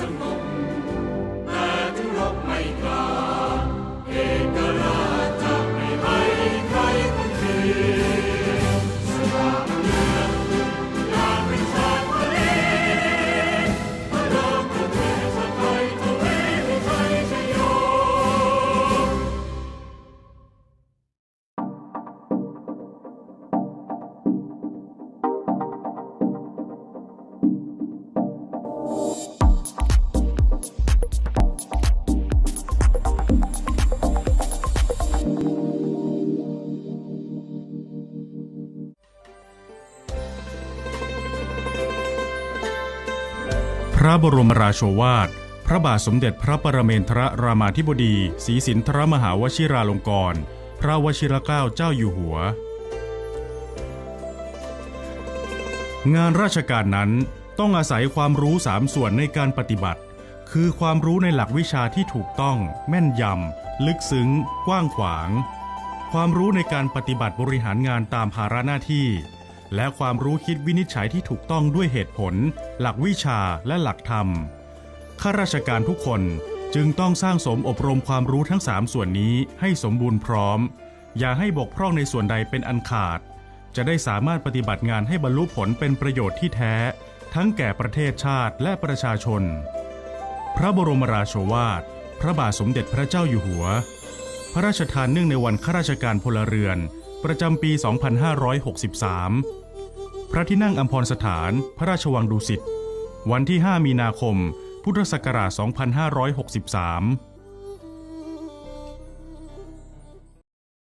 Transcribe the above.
นิ ระบรมราโชวาท พระบาทสมเด็จพระปรเมนทรรามาธิบดีศรีสินทรมหาวชิราลงกรณพระวชิรเกล้าเจ้าอยู่หัว งานราชการนั้นต้องอาศัยความรู้สามส่วนในการปฏิบัติ คือความรู้ในหลักวิชาที่ถูกต้อง แม่นยำ ลึกซึ้ง กว้างขวาง ความรู้ในการปฏิบัติบริหารงานตามภาระหน้าที่ และความรู้คิดวินิจฉัยที่ถูกต้องด้วยเหตุผล หลักวิชาและหลักธรรม ข้าราชการทุกคนจึงต้องสร้างสมอบรมความรู้ทั้ง3ส่วนนี้ให้สมบูรณ์พร้อม อย่าให้บกพร่องในส่วนใดเป็นอันขาด จะได้สามารถปฏิบัติงานให้บรรลุผลเป็นประโยชน์ที่แท้ ทั้งแก่ประเทศชาติและประชาชน พระบรมราโชวาท พระบาทสมเด็จพระเจ้าอยู่หัว พระราชทานเนื่องในวันข้าราชการพลเรือน ประจำปี 2563 พระที่นั่งอัมพรสถานพระราชวังดุสิต วันที่ 5 มีนาคม พุทธศักราช 2563